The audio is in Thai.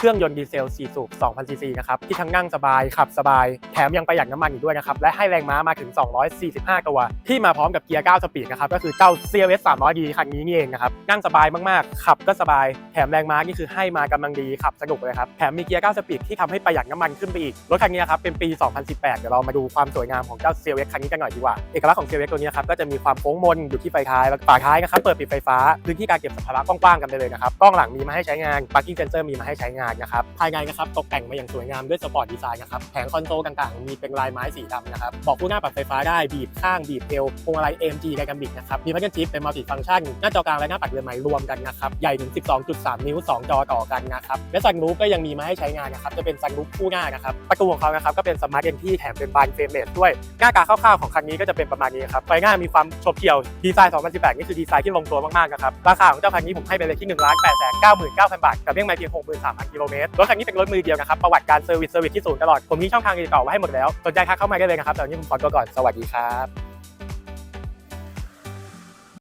เครื่องยนต์ดีเซล 4 สูบ 2,000 ซีซีนะครับ ที่ทั้งนั่งสบายขับสบาย แถมยังประหยัดน้ำมันอีกด้วยนะครับ และให้แรงม้ามาถึง 245 ตัว ที่มาพร้อมกับเกียร์ 9 สปีดนะครับ ก็คือเจ้า CLS 300D คันนี้นี่เองนะครับ นั่งสบายมาก ๆ ขับก็สบาย แถมแรงม้านี่คือให้มากำลังดี ขับสนุกเลยครับ แถมมีเกียร์ 9 สปีดที่ทำให้ประหยัดน้ำมันขึ้นไปอีก รถคันนี้นครับเป็นปี 2018 เดี๋ยวเรามาดูความสวยงามของเจ้า CLS คันนี้กันหน่อยดีกว่า เอกลักษณ์ของ CLS ตัวนี้นครับก็จะมีความโค้งมนอยู่ที่ไฟท้ายแล้วก็ฝาท้ายนะครับเปิดปิดไฟฟ้าพื้นที่การเก็บสัมภาระกว้างๆกันไปเลยนะครับกล้องหลังมีมาให้ใช้งาน parking sensor มีมาให้ใช้งานนะครับภายในนะครับตกแต่งมาอย่างสวยงามด้วยสปอร์ตดีไซน์นะครับแผงคอนโซลต่างๆ มีเป็นลายไม้สีดำนะครับบอกผู้หน้าปรับไฟฟ้าได้บีบข้างบีบเอวพวงมาลัย AMG ไดนามิกนะครับมีพัชชิปเป็นมัลติฟังก์ชันหน้าจอกลางและหน้าปัดเรือนไม้รวมกันนะครับใหญ่ถึง 12.3 นิ้ว 2 จอต่อกันนะครับและซันรูฟก็ยังมีมาให้ใช้งานนะครับจะเป็นซันรูฟคู่หน้านะครับประตูของเขานะครับก็เป็นสมาร์ทเอนที่แถมเป็นบานเฟรมเลสด้วยหน้าตาคร่าวๆของคันนี้ก็จะเป็นประมาณนี้ครับไฟหน้ามีความฉบเฉี่ยวดีไซน์ 2018 นี่คือดีไซน์ที่ลงตัวมากๆนะครับราคาของเจ้าคันนี้ผมให้ไปเลยที่1,899,000 บาทกับเรี่ยงไม้เพียง 63,000กิโลเมตรรถคันนี้เป็นรถมือเดียวนะครับประวัติการเซอร์วิสเซอร์วิสที่ศูนย์ตลอดผมมีช่องทางติดต่อไว้ให้หมดแล้วสนใจทักเข้ามาได้เลยนะครับแต่วันนี้ผมขอตัวก่อนสวัสดีครับ